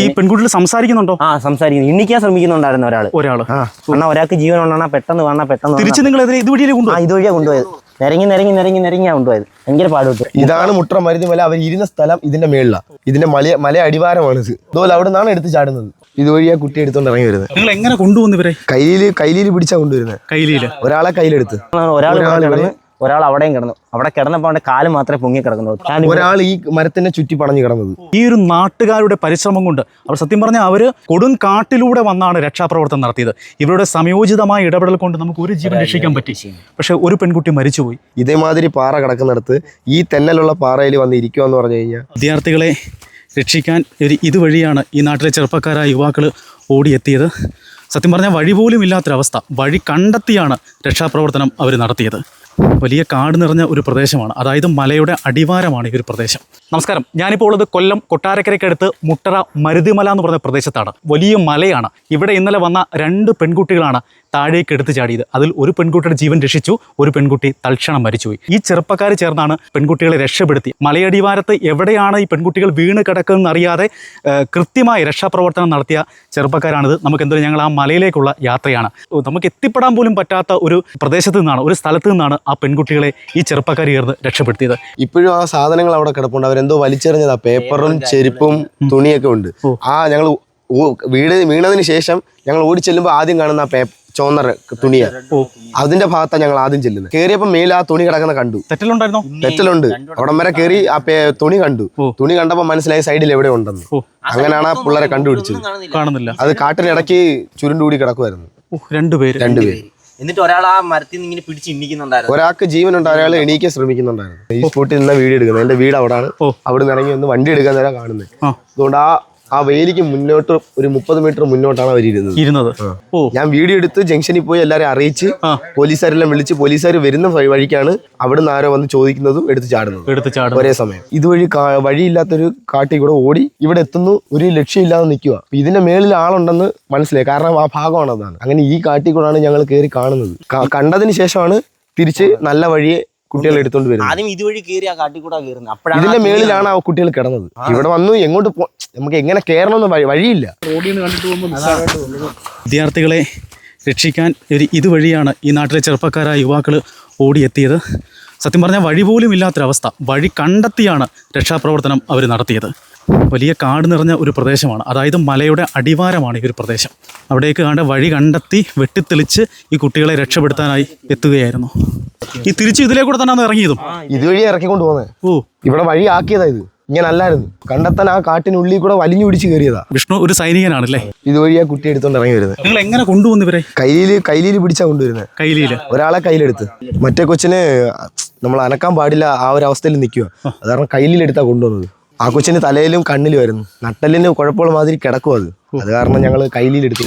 ഈ പെൺകുട്ടികൾ സംസാരിക്കുന്നുണ്ടോ? ആ സംസാരിക്കുന്നു. എണ്ണിക്കാൻ ശ്രമിക്കുന്നുണ്ടായിരുന്നു ഒരാൾ. ഒരാൾ. എന്നാ ഒരാൾക്ക് ജീവൻ ഉണ്ടാ പെട്ടെന്ന് വന്നാ പെട്ടെന്ന് തിരിച്ച് നിങ്ങൾ ആ കൊണ്ടുപോയി ഇതുവഴിയാ കൊണ്ടുപോയത്. നിരങ്ങി നിരങ്ങി നിരങ്ങി നിരങ്ങിയാ കൊണ്ടുപോയത്. ഭയങ്കര പാടുപെട്ടു. ഇതാണ് മുട്ട മരുന്ന് മല അവർ ഇരുന്ന സ്ഥലം ഇതിന്റെ മേളിലാണ് ഇതിന്റെ മല മല അടിവാരമാണ് ഇത്. അതുപോലെ അവിടെ നിന്നാണ് എടുത്ത് ചാടുന്നത്. ഇതുവഴി ആ കുട്ടി എടുത്തോണ്ട് ഇറങ്ങി വരുന്നത്. നിങ്ങൾ എങ്ങനെ കൊണ്ടുവന്നു ഇവരെ? കയ്യിൽ കയ്യിൽ പിടിച്ചാ കൊണ്ടുവരുന്നത്. കയ്യിൽ ഒരാളെ കയ്യിലെടുത്ത്. ഒരാൾ ഒരാൾ അവിടെയും കിടന്നു. അവിടെ കിടന്നപ്പോ അവന്റെ കാൽ മാത്രമേ പൊങ്ങി കിടക്കുന്നുള്ളൂ. ഒരാൾ ഈ മരത്തിനെ ചുറ്റി പടഞ്ഞു കിടന്നത്. ഈ ഒരു നാട്ടുകാരുടെ പരിശ്രമം കൊണ്ട് അവർ സത്യം പറഞ്ഞാൽ അവർ കൊടും കാട്ടിലൂടെ വന്നാണ് രക്ഷാപ്രവർത്തനം നടത്തിയത്. ഇവരുടെ സംയോജിതമായ ഇടപെടൽ കൊണ്ട് നമുക്ക് ഒരു ജീവൻ രക്ഷിക്കാൻ പറ്റി. പക്ഷെ ഒരു പെൺകുട്ടി മരിച്ചുപോയി. ഇതേമാതിരി പാറ കിടക്കുന്നിടത്ത് ഈ തെന്നലുള്ള പാറയിൽ വന്ന് ഇരിക്കുക എന്ന് പറഞ്ഞു കഴിഞ്ഞാൽ വിദ്യാർത്ഥികളെ രക്ഷിക്കാൻ ഒരു ഇതുവഴിയാണ് ഈ നാട്ടിലെ ചെറുപ്പക്കാരായ യുവാക്കൾ ഓടിയെത്തിയത്. സത്യം പറഞ്ഞാൽ വഴി പോലും ഇല്ലാത്തൊരവസ്ഥ. വഴി കണ്ടെത്തിയാണ് രക്ഷാപ്രവർത്തനം അവർ നടത്തിയത്. വലിയ കാട് നിറഞ്ഞ ഒരു പ്രദേശമാണ്. അതായത് മലയുടെ അടിവാരമാണ് ഈ ഒരു പ്രദേശം. നമസ്കാരം. ഞാനിപ്പോൾ ഉള്ളത് കൊല്ലം കൊട്ടാരക്കരയ്ക്കടുത്ത് മുട്ടറ മരുതിമല എന്ന് പറഞ്ഞ പ്രദേശത്താണ്. വലിയ മലയാണ്. ഇവിടെ ഇന്നലെ വന്ന രണ്ട് പെൺകുട്ടികളാണ് താഴേക്ക് എടുത്തു ചാടിയത്. അതിൽ ഒരു പെൺകുട്ടിയുടെ ജീവൻ രക്ഷിച്ചു ഒരു പെൺകുട്ടി തൽക്ഷണം മരിച്ചുപോയി. ഈ ചെറുപ്പക്കാർ ചേർന്നാണ് പെൺകുട്ടികളെ രക്ഷപ്പെടുത്തി. മലയടിവാരത്ത് എവിടെയാണ് ഈ പെൺകുട്ടികൾ വീണ് കിടക്കുന്നതെന്ന് അറിയാതെ കൃത്യമായ രക്ഷാപ്രവർത്തനം നടത്തിയ ചെറുപ്പക്കാരാണിത്. നമുക്ക് എന്തായാലും ഞങ്ങൾ ആ മലയിലേക്കുള്ള യാത്രയാണ്. നമുക്ക് എത്തിപ്പെടാൻ പോലും പറ്റാത്ത ഒരു പ്രദേശത്ത് നിന്നാണ് ഒരു സ്ഥലത്ത് നിന്നാണ് ആ പെൺകുട്ടികളെ ഈ ചെറുപ്പക്കാർ ചേർന്ന് രക്ഷപ്പെടുത്തിയത്. ഇപ്പോഴും ആ സാധനങ്ങൾ അവിടെ കിടപ്പുണ്ട്. അവരെന്തോ വലിച്ചെറിഞ്ഞതാ. പേപ്പറും ചെരുപ്പും തുണിയൊക്കെ ഉണ്ട്. ആ ഞങ്ങൾ വീട് വീണതിന് ശേഷം ഞങ്ങൾ ഓടി ചെല്ലുമ്പോൾ ആദ്യം കാണുന്ന ആ പേ ചോന്ന തുണിയാ. അതിന്റെ ഭാഗത്താണ് ഞങ്ങൾ ആദ്യം ചെല്ലുന്നത്. കേറിയപ്പോ മേലെ ആ തുണി കിടക്കുന്ന കണ്ടു. തെറ്റലുണ്ടായിരുന്നോ? തെറ്റലുണ്ട്. അവിടം വരെ കയറി ആ തുണി കണ്ടു. തുണി കണ്ടപ്പോ മനസ്സിലായി സൈഡിൽ എവിടെ ഉണ്ടെന്ന്. അങ്ങനെയാണ് ആ പിള്ളേരെ കണ്ടുപിടിച്ചത്. കാണുന്നില്ല. അത് കാട്ടിനിടയ്ക്ക് ചുരുണ്ടുകൂടി കിടക്കുമായിരുന്നു രണ്ടുപേര് രണ്ടുപേര് എന്നിട്ട് ഒരാൾ ആ മരത്തിൽ നിന്ന് ഇങ്ങനെ പിടിച്ച് ഇണ്ണിക്കുന്നുണ്ടായിരുന്നു ഒരാൾക്ക് ജീവനുണ്ട് അയാൾ എണീക്കാൻ ശ്രമിക്കുന്നുണ്ടായിരുന്നു. ഈ സ്പോട്ടിൽ നിന്ന് വീട് എടുക്കുന്നത്. എന്റെ വീട് അവിടാണ്. ആണ് അവിടെ നിന്ന് ഇറങ്ങി ഒന്ന് വണ്ടി എടുക്കാൻ നേരം കാണുന്നത്. അതുകൊണ്ട് ആ ആ വേലിക്ക് മുന്നോട്ട് ഒരു മുപ്പത് മീറ്റർ മുന്നോട്ടാണ് അവർ ഇരുന്നത്. ഇരുന്നത്. ഓ. ഞാൻ വീഡിയോ എടുത്ത് ജംഗ്ഷനിൽ പോയി എല്ലാവരും അറിയിച്ച്. പോലീസുകാരെല്ലാം വിളിച്ച് പോലീസുകാർ വരുന്ന വഴി- വഴിക്കാണ് അവിടെ നിന്ന് ആരോ വന്ന് ചോദിക്കുന്നതും എടുത്ത് ചാടുന്നത്. എടുത്ത് ചാടും ഒരേ സമയം. ഇതുവഴി വഴിയില്ലാത്തൊരു കാട്ടി കൂടെ ഓടി ഇവിടെ എത്തുന്നു ഒരു ലക്ഷ്യമില്ലാതെ നിൽക്കുക. ഇതിന്റെ മേളിൽ ആളുണ്ടെന്ന് മനസ്സിലായി. കാരണം ആ ഭാഗമാണ് അതാണ് അങ്ങനെ ഈ കാട്ടിൽ കൂടാണ് ഞങ്ങൾ കയറി കാണുന്നത്. കണ്ടതിന് ശേഷമാണ് തിരിച്ച് നല്ല വഴിയെ കുട്ടികളെ എടുത്തോണ്ട് വരുന്നത്. ആദ്യം ഇതുവഴി കയറി ആ കാട്ടിക്കൂടാ കൂടെ കയറുന്നത് അപ്പോഴാണ് ഇതിന്റെ മേളിലാണ് ആ കുട്ടികൾ കിടന്നത്. ഇവിടെ വന്നു എങ്ങോട്ട് പോ നമുക്ക് എങ്ങനെ കയറണമെന്ന് വഴി- വഴിയില്ല. വിദ്യാർത്ഥികളെ രക്ഷിക്കാൻ ഒരു ഇതുവഴിയാണ് ഈ നാട്ടിലെ ചെറുപ്പക്കാരായ യുവാക്കൾ ഓടിയെത്തിയത്. സത്യം പറഞ്ഞാൽ വഴി പോലും ഇല്ലാത്തൊരവസ്ഥ. വഴി കണ്ടെത്തിയാണ് രക്ഷാപ്രവർത്തനം അവർ നടത്തിയത്. വലിയ കാട് നിറഞ്ഞ ഒരു പ്രദേശമാണ്. അതായത് മലയുടെ അടിവാരമാണ് ഈ ഒരു പ്രദേശം. അവിടേക്ക് കണ്ട വഴി കണ്ടെത്തി വെട്ടിത്തെളിച്ച് ഈ കുട്ടികളെ രക്ഷപ്പെടുത്താനായി എത്തുകയായിരുന്നു. ഈ തിരിച്ച് ഇതിലേക്കൂടെ തന്നെ ഇറങ്ങിയതും? ഇതുവഴി ഇറക്കിക്കൊണ്ട് പോകുന്നത് ഓ. ഇവിടെ വഴി ആക്കിയതാ ഇത്. ഇങ്ങനെ അല്ലായിരുന്നു കണ്ടെത്താൻ ആ കാട്ടിനുള്ളിൽ കൂടെ വലിഞ്ഞു പിടിച്ച് കയറിയതാ. വിഷ്ണു ഒരു സൈനികനാണല്ലേ? ഇതുവഴി ആ കുട്ടി എടുത്തോണ്ട് ഇറങ്ങി വരുന്നത് നിങ്ങൾ എങ്ങനെ കൊണ്ടുവന്നു ഇവരെ? കയ്യിൽ കയ്യിൽ പിടിച്ചാ കൊണ്ടുവരുന്നത് കയ്യിൽ ഒരാളെ കയ്യിലെടുത്ത്. മറ്റേ കൊച്ചിന് നമ്മൾ അനക്കാൻ പാടില്ല ആ ഒരു അവസ്ഥയിൽ നിൽക്കുക അത് കാരണം കയ്യിലെടുത്താ കൊണ്ടുവന്നത്. ആ കൊച്ചിന് തലയിലും കണ്ണിലും ആയിരുന്നു. നട്ടലിന് കുഴപ്പമുള്ള മാതിരി കിടക്കും അത്. അത് കാരണം ഞങ്ങൾ കയ്യിലെടുത്തു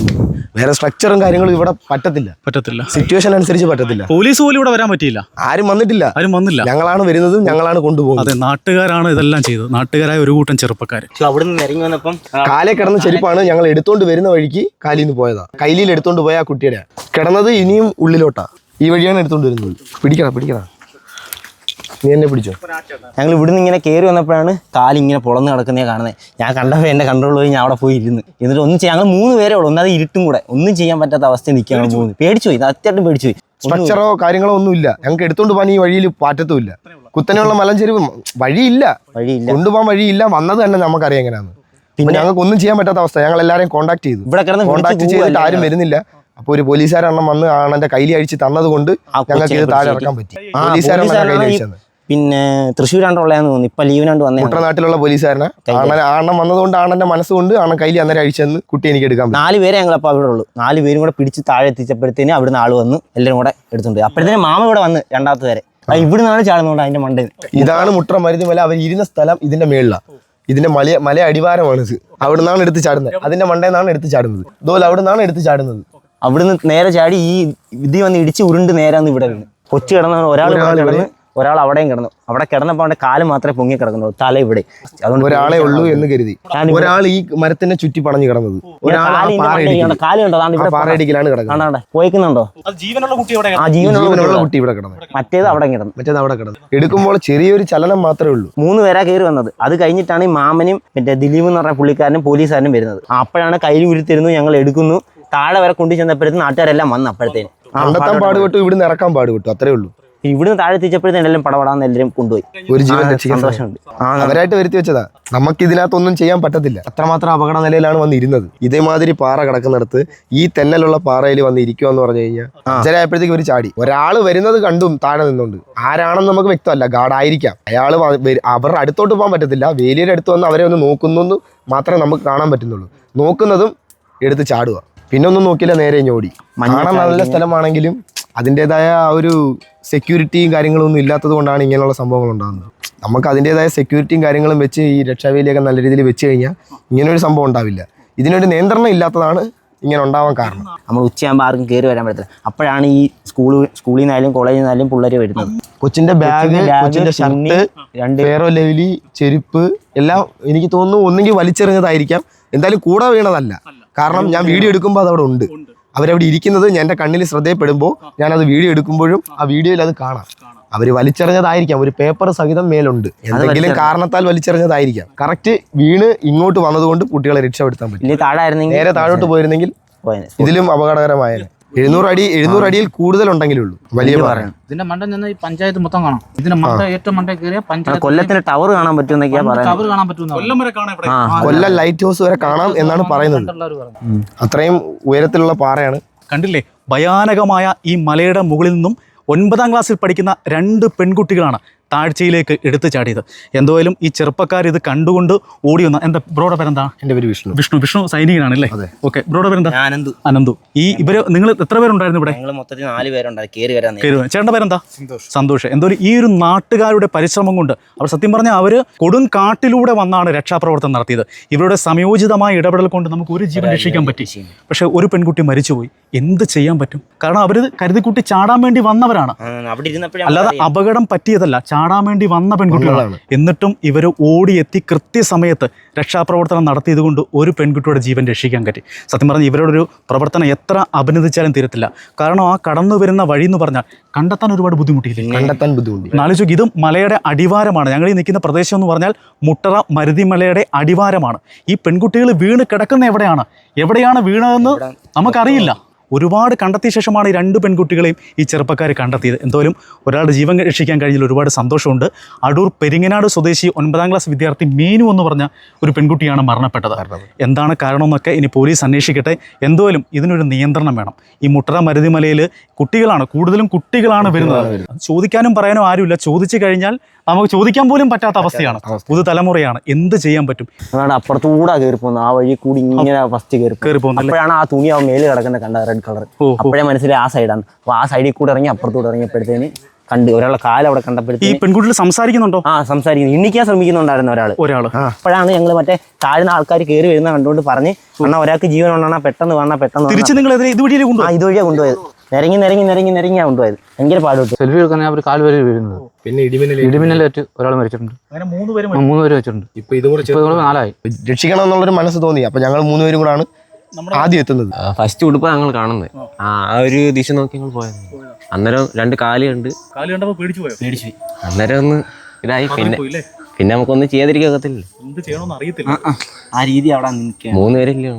വേറെ സ്ട്രക്ചറും കാര്യങ്ങളും ഇവിടെ പറ്റത്തില്ല. പറ്റത്തില്ല. സിറ്റുവേഷൻ അനുസരിച്ച് പറ്റത്തില്ല. പോലീസ് പോലും ഇവിടെ വരാൻ പറ്റിയില്ല. ആരും വന്നിട്ടില്ല. ആരും വന്നില്ല. ഞങ്ങളാണ് വരുന്നതും ഞങ്ങളാണ് കൊണ്ടുപോകുന്നത്. അതെ നാട്ടുകാരാണ് ഇതെല്ലാം ചെയ്തത്. നാട്ടുകാരായ ഒരു കൂട്ടം ചെറുപ്പക്കാർ അവിടെ നിന്ന് ഇറങ്ങി വന്നപ്പം കാലേ കിടന്ന ചെരുപ്പാണ് ഞങ്ങൾ എടുത്തോണ്ട് വരുന്ന വഴിക്ക് കാലിൽ നിന്ന് പോയതാ. കയ്യിൽ എടുത്തോണ്ട് പോയ ആ കുട്ടിയുടെ. കിടന്നത് ഇനിയും ഉള്ളിലോട്ടാ. ഈ വഴിയാണ് എടുത്തോണ്ട് വരുന്നത്. പിടിക്കണം പിടിക്കണം നീ എന്നെ പിടിച്ചോ? ഞങ്ങൾ ഇവിടുന്ന് ഇങ്ങനെ കയറി വന്നപ്പോഴാണ് കാലിങ്ങനെ പൊളന്ന് കിടക്കുന്നേ കാണുന്നത് ഞാൻ കണ്ടപ്പോൾ എന്റെ കൺട്രോൾ പോയി ഞാൻ അവിടെ പോയി ഇരുന്ന്. എന്നിട്ട് ഒന്നും ഞങ്ങൾ മൂന്ന് പേരേ ഉള്ളൂ ഒന്നാമത് ഇരുട്ടും കൂടെ. ഒന്നും ചെയ്യാൻ പറ്റാത്ത അവസ്ഥ നിൽക്കുകയാണ് മൂന്ന്. പേടിച്ചു പോയി അത്യാവശ്യം പേടിച്ചു പോയി. സ്ട്രക്ചറോ കാര്യങ്ങളോ ഒന്നും ഇല്ല. ഞങ്ങൾക്ക് എടുത്തോണ്ട് പോകാൻ ഈ വഴിയിൽ പാറ്റത്തുമില്ല കുത്തനെയുള്ള മലഞ്ചെരുവ് വഴിയില്ല. വഴിയില്ല. കൊണ്ടുപോകാൻ വഴിയില്ല. വന്നത് തന്നെ നമുക്കറിയാം എങ്ങനെയാണ് പിന്നെ ഞങ്ങൾക്ക് ഒന്നും ചെയ്യാൻ പറ്റാത്ത അവസ്ഥ ഞങ്ങൾ എല്ലാവരെയും കോൺടാക്ട് ചെയ്തു. ഇവിടെ കിടന്ന് കോൺടാക്ട് ചെയ്തിട്ട് ആരും വരുന്നില്ല. അപ്പൊ ഒരു പോലീസുകാരെണ്ണം വന്ന് ആണെന്റെ കയ്യിൽ അഴിച്ച് തന്നത് കൊണ്ട് ഞങ്ങൾക്ക് ഇത് താഴെ ഇറക്കാൻ പറ്റി. പോലീസുകാരെണ്ണം അഴിച്ചത് പിന്നെ തൃശ്ശൂരാണ്ടുള്ളതെന്ന് തോന്നുന്നു. ഇപ്പൊ ലീവിനാണ്ട് വന്നേ കുട്ടനാട്ടിലുള്ള പോലീസുകാരനെ. ആണ്ണം വന്നതുകൊണ്ട് ആണന്റെ മനസ്സുകൊണ്ട് ആണൻ കയ്യിൽ അന്നേരം അഴിച്ചെന്ന് കുട്ടി എനിക്ക് എടുക്കാം നാല് പേരെ ഞങ്ങളപ്പോൾ അവിടെ ഉള്ളൂ. നാല് പേരും കൂടെ പിടിച്ച് താഴെ എത്തിച്ചപ്പോഴത്തേനും അവിടുന്ന് ആൾ വന്ന് എല്ലാവരും കൂടെ എടുത്തുണ്ട്. അപ്പോഴത്തേനും മാമ ഇവിടെ വന്ന് രണ്ടാമത്തെ വരെ ഇവിടുന്നാണ് ചാടുന്നുണ്ട് അതിന്റെ മണ്ടയിൽ. ഇതാണ് മുട്ട മരുന്ന് മല അവർ ഇരുന്ന സ്ഥലം ഇതിന്റെ മേളിലാണ് ഇതിന്റെ മല മല അടിവാരമാണ് ഇത്. അവിടെ നിന്നാണ് എടുത്ത് ചാടുന്നത്. അതിന്റെ മണ്ടയിൽ നിന്നാണ് എടുത്ത് ചാടുന്നത്. ഇതുപോലെ അവിടെ നിന്നാണ് എടുത്ത് ചാടുന്നത്. അവിടുന്ന് നേരെ ചാടി ഈ ഇത് വന്ന് ഇടിച്ച് ഉരുണ്ട് നേരെ ഇവിടെ കൊച്ചു കിടന്നവൻ ഒരാൾ കിടന്ന് ഒരാൾ അവിടെയും കിടന്നു. അവിടെ കിടന്നപ്പോൾ അവന്റെ കാൽ മാത്രമേ പൊങ്ങി കിടക്കുന്നു തല ഇവിടെ. അതുകൊണ്ട് ഒരാളെ ഉള്ളൂ എന്ന് കരുതി. ഒരാൾ ഈ മരത്തിന്റെ ചുറ്റി പടഞ്ഞു കിടന്നത്. പാറയിടിക്കലാണ് കിടക്കുന്നത്. പോയിക്കുന്നുണ്ടോ? അത് ജീവനുള്ള കുട്ടി അവിടെ ആ ജീവനുള്ള കുട്ടി ഇവിടെ. കിടന്നു മറ്റേത് അവിടെ കിടന്നു. മറ്റേത് അവിടെ കിടന്നു. എടുക്കുമ്പോൾ ചെറിയൊരു ചലനം മാത്രമേ ഉള്ളൂ. മൂന്ന് പേരാ കയറി വന്നത്. അത് കഴിഞ്ഞിട്ടാണ് ഈ മാമനും മറ്റേ ദിലീപ് എന്ന് പറഞ്ഞ പുള്ളിക്കാരനും പോലീസുകാരനും വരുന്നത്. ആ, അപ്പോഴാണ് കയ്യിൽ ഉരുത്തിരുന്നു ഞങ്ങൾ എടുക്കുന്നു. താഴെ വരെ കൊണ്ടു ചെന്നപ്പോഴത്തേന് നാട്ടുകാരെല്ലാം വന്നപ്പോഴത്തേന് കണ്ടെത്താൻ പാടുപെട്ടു ഇവിടുന്ന് ഇറക്കാൻ പാടുപെട്ടു. അത്രേ ഉള്ളൂ. ഇവിടുന്ന് താഴെ എത്തിച്ചപ്പോഴത്തേനും എല്ലാം പടപടാന്ന് എല്ലാവരും കൊണ്ടുപോയി. ഒരു ജീവൻ രക്ഷിക്കാൻ സന്തോഷമുണ്ട്. അവരായിട്ട് വരുത്തി വെച്ചതാ. നമുക്ക് ഇതിനകത്തൊന്നും ചെയ്യാൻ പറ്റത്തില്ല. അത്രമാത്രം അപകട നിലയിലാണ് വന്നിരുന്നത്. ഇതേമാതിരി പാറ കിടക്കുന്നിടത്ത് ഈ തെന്നലുള്ള പാറയിൽ വന്ന് ഇരിക്കുക എന്ന് പറഞ്ഞു കഴിഞ്ഞാൽ അഞ്ചരയായപ്പോഴത്തേക്ക് ഒരു ചാടി. ഒരാൾ വരുന്നത് കണ്ടും താഴെ നിന്നുണ്ട്. ആരാണെന്ന് നമുക്ക് വ്യക്തമല്ല. ഗാർഡ് ആയിരിക്കാം അയാൾ അവരുടെ അടുത്തോട്ട് പോകാൻ പറ്റത്തില്ല. വേലിയുടെ അടുത്ത് വന്ന് അവരെ ഒന്ന് നോക്കുന്നു മാത്രമേ നമുക്ക് കാണാൻ പറ്റുന്നുള്ളൂ. നോക്കുന്നതും എടുത്ത് ചാടുക. പിന്നെ ഒന്നും നോക്കില്ല നേരെ ഞോടി കാണാൻ നല്ല സ്ഥലമാണെങ്കിലും അതിന്റെതായ ആ ഒരു സെക്യൂരിറ്റിയും കാര്യങ്ങളൊന്നും ഇല്ലാത്തത് കൊണ്ടാണ് ഇങ്ങനെയുള്ള സംഭവങ്ങൾ ഉണ്ടാകുന്നത്. നമുക്ക് അതിന്റെതായ സെക്യൂരിറ്റിയും കാര്യങ്ങളും വെച്ച് ഈ രക്ഷാവേലിയൊക്കെ നല്ല രീതിയിൽ വെച്ച് കഴിഞ്ഞാൽ ഇങ്ങനൊരു സംഭവം ഉണ്ടാവില്ല. ഇതിനൊരു നിയന്ത്രണം ഇല്ലാത്തതാണ് ഇങ്ങനെ ഉണ്ടാവാൻ കാരണം. നമ്മൾ ഉച്ചയാകുമ്പോൾ ആർക്കും കയറി വരാൻ പറ്റത്തില്ല. അപ്പോഴാണ് ഈ സ്കൂൾ സ്കൂളിൽ നിന്നായാലും കോളേജിൽ നിന്നായാലും പിള്ളേർ വരുന്നത്. കൊച്ചിന്റെ ബാഗ് കൊച്ചിന്റെ ഷർട്ട് രണ്ട് വേറോ ലെവലി ചെരുപ്പ് എല്ലാം എനിക്ക് തോന്നുന്നു ഒന്നെങ്കിൽ വലിച്ചെറിഞ്ഞതായിരിക്കാം. എന്തായാലും കൂടെ വീണതല്ല. കാരണം ഞാൻ വീഡിയോ എടുക്കുമ്പോൾ അതവിടെ അവിടെ ഉണ്ട്. അവരവിടെ ഇരിക്കുന്നത് ഞാൻ എന്റെ കണ്ണിൽ ശ്രദ്ധയപ്പെടുമ്പോൾ ഞാൻ അത് വീഡിയോ എടുക്കുമ്പോഴും ആ. വീഡിയോയിൽ അത് കാണാം. അവർ വലിച്ചെറിഞ്ഞതായിരിക്കാം. ഒരു പേപ്പർ സഹിതം മേലുണ്ട്. എന്തെങ്കിലും കാരണത്താൽ വലിച്ചെറിഞ്ഞതായിരിക്കാം. കറക്റ്റ് വീണ് ഇങ്ങോട്ട് വന്നതുകൊണ്ട് കുട്ടികളെ രക്ഷപ്പെടുത്താൻ പറ്റും. നേരെ താഴോട്ട് പോയിരുന്നെങ്കിൽ. ഇതിലും അപകടകരമായ എഴുന്നൂറ് അടി എഴുന്നൂറ് അടിയിൽ കൂടുതൽ ഉണ്ടെങ്കിലേ ഉള്ളൂ വലിയ പാറ ഇതിന്റെ മണ്ട നിന്ന് ഈ പഞ്ചായത്ത് മൊത്തം കാണാം. ഇതിന്റെ മണ്ട ഏറ്റവും മണ്ട കയറിയ പഞ്ചായത്ത് കൊല്ലത്തിന്റെ ടവർ കാണാൻ പറ്റുമെന്നൊക്കെയാ പറയുന്നത്. ടവർ കാണാൻ പറ്റും കൊല്ലം വരെ ഇവിടെ കൊല്ലം ലൈറ്റ് ഹൗസ് വരെ കാണാം എന്നാണ് പറയുന്നത്. അത്രയും ഉയരത്തിലുള്ള പാറയാണ്. കണ്ടില്ലേ? ഭയാനകമായ ഈ മലയുടെ മുകളിൽ നിന്നും ഒൻപതാം ക്ലാസ്സിൽ പഠിക്കുന്ന രണ്ട് പെൺകുട്ടികളാണ്. താഴ്ചയിലേക്ക് എടുത്തു ചാടിയത്. എന്തായാലും ഈ ചെറുപ്പക്കാർ ഇത് കണ്ടുകൊണ്ട് ഓടി വന്ന എന്താ ബ്രോയുടെ പേരെന്താ? എന്റെ പേര് വിഷ്ണു. വിഷ്ണു. വിഷ്ണു സൈനികനാണല്ലേ? ഓക്കെ ബ്രോയുടെ പേരെന്താ? അനന്തു അനന്തു. ഈ ഇവർ നിങ്ങൾ എത്ര പേരുണ്ടായിരുന്നു ഇവിടെ? ഞങ്ങൾ മൊത്തത്തിൽ നാല് പേരുണ്ടായിരുന്നു ചേട്ടൻ ചേട്ടന്റെ പേരെന്താ? സന്തോഷം. എന്തായാലും ഈ ഒരു നാട്ടുകാരുടെ പരിശ്രമം കൊണ്ട് അവർ സത്യം പറഞ്ഞാൽ അവർ കൊടും കാട്ടിലൂടെ വന്നാണ് രക്ഷാപ്രവർത്തനം നടത്തിയത്. ഇവരുടെ സംയോജിതമായ ഇടപെടൽ കൊണ്ട് നമുക്ക് ഒരു ജീവൻ രക്ഷിക്കാൻ പറ്റി. പക്ഷെ ഒരു പെൺകുട്ടി മരിച്ചുപോയി. എന്ത് ചെയ്യാൻ പറ്റും? കാരണം അവർ കരുതിക്കുട്ടി ചാടാൻ വേണ്ടി വന്നവരാണ്. അവിടെ ഇരുന്നപ്പോഴേ അല്ലാതെ അപകടം പറ്റിയതല്ല. ചാടാൻ വേണ്ടി വന്ന പെൺകുട്ടികളാണ്. എന്നിട്ടും ഇവർ ഓടിയെത്തി കൃത്യസമയത്ത് രക്ഷാപ്രവർത്തനം നടത്തിയത് കൊണ്ട് ഒരു പെൺകുട്ടിയുടെ ജീവൻ രക്ഷിക്കാൻ പറ്റി. സത്യം പറഞ്ഞാൽ ഇവരുടെ ഒരു പ്രവർത്തനം എത്ര അഭിനന്ദിച്ചാലും തീരത്തില്ല. കാരണം ആ കടന്നു വരുന്ന വഴി എന്ന് പറഞ്ഞാൽ കണ്ടെത്താൻ ഒരുപാട് ബുദ്ധിമുട്ടില്ല? കണ്ടെത്താൻ ബുദ്ധിമുട്ട് നാലോചിച്ചു ഇത് മലയുടെ അടിവാരമാണ്. ഞങ്ങൾ ഈ നിൽക്കുന്ന പ്രദേശം എന്ന് പറഞ്ഞാൽ മുട്ടറ മരുതിമലയുടെ അടിവാരമാണ്. ഈ പെൺകുട്ടികൾ വീണ് കിടക്കുന്ന എവിടെയാണ്? എവിടെയാണ് വീണതെന്ന് നമുക്കറിയില്ല. ഒരുപാട് കണ്ടെത്തിയ ശേഷമാണ് ഈ രണ്ട് പെൺകുട്ടികളെയും ഈ ചെറുപ്പക്കാർ കണ്ടെത്തിയത്. എന്തോലും ഒരാളുടെ ജീവൻ രക്ഷിക്കാൻ കഴിഞ്ഞതിൽ ഒരുപാട് സന്തോഷമുണ്ട്. അടൂർ പെരിങ്ങനാട് സ്വദേശി ഒൻപതാം ക്ലാസ് വിദ്യാർത്ഥി മീനു എന്ന് പറഞ്ഞ ഒരു പെൺകുട്ടിയാണ് മരണപ്പെട്ടത്. എന്താണ് കാരണമെന്നൊക്കെ ഇനി പോലീസ് അന്വേഷിക്കട്ടെ. എന്തോലും ഇതിനൊരു നിയന്ത്രണം വേണം. ഈ മുട്ടറ മരുതിമലയിൽ കുട്ടികളാണ് കൂടുതലും കുട്ടികളാണ് വരുന്നത്. ചോദിക്കാനും പറയാനും ആരുമില്ല. ചോദിച്ചു കഴിഞ്ഞാൽ നമുക്ക് ചോദിക്കാൻ പോലും പറ്റാത്ത അവസ്ഥയാണ്. പുതുതലമുറയാണ് എന്ത് ചെയ്യാൻ പറ്റും? അതാണ് അപ്പുറത്തൂടെ കയറി പോകുന്നത് ആ വഴി കൂടി ഇങ്ങനെ ഫസ്റ്റ് കയറി. കയറി പോകുന്നത് അപ്പോഴാണ് ആ തുണി ആ മേൽ കിടക്കുന്ന കണ്ട റെഡ് കളർ. അപ്പോഴേ മനസ്സിലായി ആ സൈഡാണ് അപ്പൊ ആ സൈഡിൽ കൂടെ ഇറങ്ങി അപ്പുറത്തൂടെ ഇറങ്ങിയപ്പോഴത്തേന് കണ്ട് ഒരാളെ കാല അവിടെ ഈ പെൺകുട്ടികൾ സംസാരിക്കുന്നുണ്ടോ? ആ സംസാരിക്കുന്നു. ഇണ്ണിക്കാൻ ശ്രമിക്കുന്നുണ്ടായിരുന്നു ഒരാൾ ഒരാൾ അപ്പോഴാണ് ഞങ്ങൾ മറ്റേ താഴ്ന്ന ആൾക്കാർ കയറി വരുന്ന കണ്ടുകൊണ്ട് പറഞ്ഞ് അണ്ണാ ഒരാൾക്ക് ജീവൻ ഉണ്ടെന്നാ പെട്ടെന്ന് വേണം പെട്ടെന്ന് തിരിച്ച് നിങ്ങൾ ആ കൊണ്ടുപോയി ഇതുവഴിയാ കൊണ്ടുപോയത്. നിരങ്ങി നിരങ്ങി നിരങ്ങി നിരങ്ങിയാ കൊണ്ടുപോയത്. ഭയങ്കര പാടുണ്ട് സെൽഫി എടുക്കാൻ അവർ കാൽ വരെ വീഴുന്നത്. പിന്നെ ഇടിമിന്നൽ ഇടിമിന്നലേറ്റ് ഒരാൾ മരിച്ചിട്ടുണ്ട്. അങ്ങനെ മൂന്ന് പേര് മൂന്ന് പേര് വെച്ചിട്ടുണ്ട് ഇപ്പൊ ഇതുകൂടെ ഇപ്പൊ നാലായി. രക്ഷിക്കണം എന്നുള്ളൊരു മനസ്സ് തോന്നി. അപ്പൊ ഞങ്ങൾ മൂന്ന് പേരും കൂടാണ് ആദ്യം എത്തുന്നത്. ഫസ്റ്റ് ഉടുപ്പ് ഞങ്ങൾ കാണുന്നത്. ആ. ആ ഒരു ദിശ നോക്കി ഞങ്ങൾ പോയത്. അന്നേരം രണ്ട് കാൽ കണ്ട് കാൽ കണ്ടപ്പോൾ പേടിച്ചു പോയോ? പേടിച്ചു അന്നേരം ഒന്ന് ഇതായി. പിന്നെ പിന്നെ നമുക്കൊന്നും ചെയ്തിരിക്കത്തില്ല ഒക്കത്തില്ല എന്ത് ചെയ്യണമെന്ന് അറിയത്തില്ല. ആ രീതി അവിടെ മൂന്ന് പേരല്ലേ.